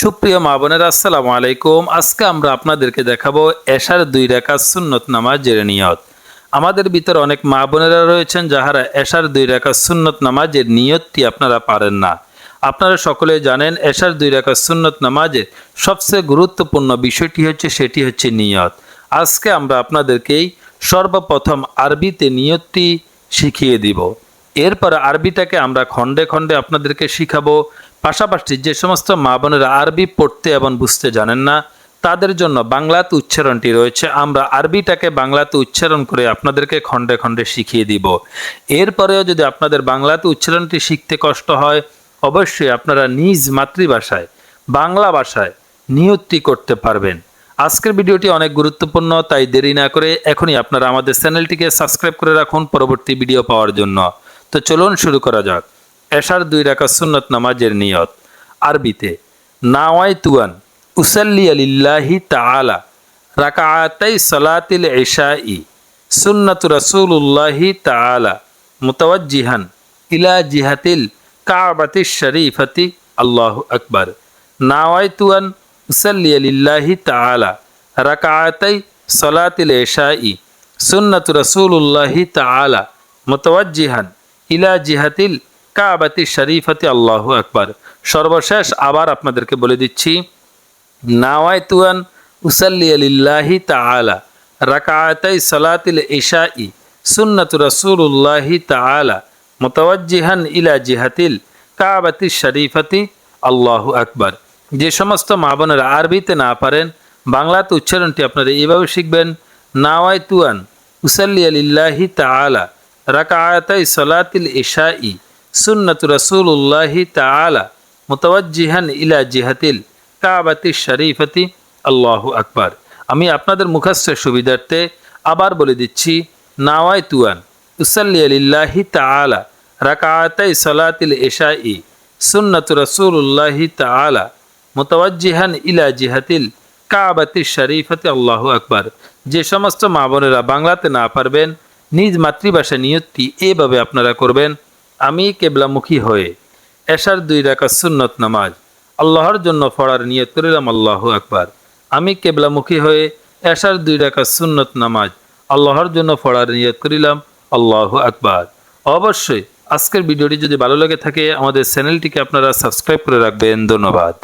সুপ্রিয় মা বোনেরা, আসসালামু আলাইকুম। আজকে আমরা আপনাদেরকে দেখাবো এশার দুই রেখা সুন্নত নামাজ জেরে নিয়ত। আমাদের ভিতর অনেক মা বোনেরা রয়েছেন যাহারা এশার দুই রেখা সুন্নত নামাজের নিয়তটি আপনারা পারেন না। আপনারা সকলে জানেন, এশার দুই রেখা সুন্নত নামাজের সবচেয়ে গুরুত্বপূর্ণ বিষয়টি হচ্ছে, সেটি হচ্ছে নিয়ত। আজকে আমরা আপনাদেরকেই সর্বপ্রথম আরবিতে নিয়তটি শিখিয়ে দিব। এরপর আরবিটাকে আমরা খণ্ডে খণ্ডে আপনাদেরকে শিখাবো। পাশাপাশি যে সমস্ত মা বোনেরা আরবি পড়তে এবং বুঝতে জানেন না, তাদের জন্য বাংলাতে উচ্চারণটি রয়েছে। আমরা আরবিটাকে বাংলাতে উচ্চারণ করে আপনাদেরকে খণ্ডে খণ্ডে শিখিয়ে দিব। এরপরেও যদি আপনাদের বাংলাতে উচ্চারণটি শিখতে কষ্ট হয়, অবশ্যই আপনারা নিজ মাতৃভাষায়, বাংলা ভাষায় নিয়তটি করতে পারবেন। আজকের ভিডিওটি অনেক গুরুত্বপূর্ণ, তাই দেরি না করে এখনই আপনারা আমাদের চ্যানেলটিকে সাবস্ক্রাইব করে রাখুন পরবর্তী ভিডিও পাওয়ার জন্য। তো চলুন শুরু করা যাক। এশার দুই রাখা সুন্নত নামাজের নিয়ত। আরবিতে নাওয়াই তুয়ান, উসাল্লি আলিল্লাহি তাআলা, রাকাআতাই সালাতিল ইশাই, সুন্নাতু রাসূলুল্লাহি তাআলা, মুতাওয়াজ্জিহান ইলা জিহাতিল কাবাতিশ শরীফাতি, আল্লাহু আকবার। নাওয়াই তুয়ান, উসাল্লি আলিল্লাহি তালা তাআলা, রাকাআতাই সালাতিল ইশাই, সুন্নাতু রাসূলুল্লাহি তাআলা, মুতাওয়াজ্জিহান ইলা জিহাতিল কাবাতি শরীফাতি, আল্লাহু আকবার। সর্বশেষ আবার আপনাদেরকে বলে দিচ্ছি, নাওয়াইতুয়ান উসাল্লি আলিল্লাহি তাআলা, রাকাআতাই সালাতিল ইশাই, সুন্নাতু রাসূলুল্লাহি তাআলা, মুতাওয়াজ্জিহান ইলা জিহাতিল কাবাতি শরীফাতি, আল্লাহু আকবার। যে সমস্ত মা বোনেরা আরবিতে না পারেন, বাংলাতে উচ্চারণটি আপনারা এইভাবে শিখবেন, নাওয়াইতুয়ান উসাল্লি আলিল্লাহি তাআলা, রাকাআতাই সালাতিল ইশাই সুন্নাতু রাসূলুল্লাহি তাআলা মুতাওয়াজ্জিহান ইলা জিহাতিল কাবাতি শরীফাতি। আল্লাহু আকবার। আমি আপনাদের মুখস্থ সুবিধার্থে আবার বলে দিচ্ছি, নাওয়াই তুয়ান, উসাল্লি আলিল্লাহি তাআলা রাকাআতাই সালাতিল ইশাই সুন্নাতু রাসূলুল্লাহি তাআলা মুতাওয়াজ্জিহান ইলা জিহাতিল কাবাতি শরীফাতি। আল্লাহু আকবার। যে সমস্ত মা বোনেরা বাংলাতে না পারবেন, নিজ মাতৃভাষা নিয়তটি এভাবে আপনারা করবেন। আমি কেবলামুখী হয়ে এশার দুই রাখা সুন্নত নামাজ, আল্লাহর জন্য ফড়ার নিয়ত করিলাম, আল্লাহ আকবার। আমি কেবলামুখী হয়ে এশার দুই রাখা সুন্নত নামাজ, আল্লাহর জন্য ফড়ার নিয়ত করিলাম, আল্লাহ আকবার। অবশ্যই আজকের ভিডিওটি যদি ভালো লাগে থাকে, আমাদের চ্যানেলটিকে আপনারা সাবস্ক্রাইব করে রাখবেন। ধন্যবাদ।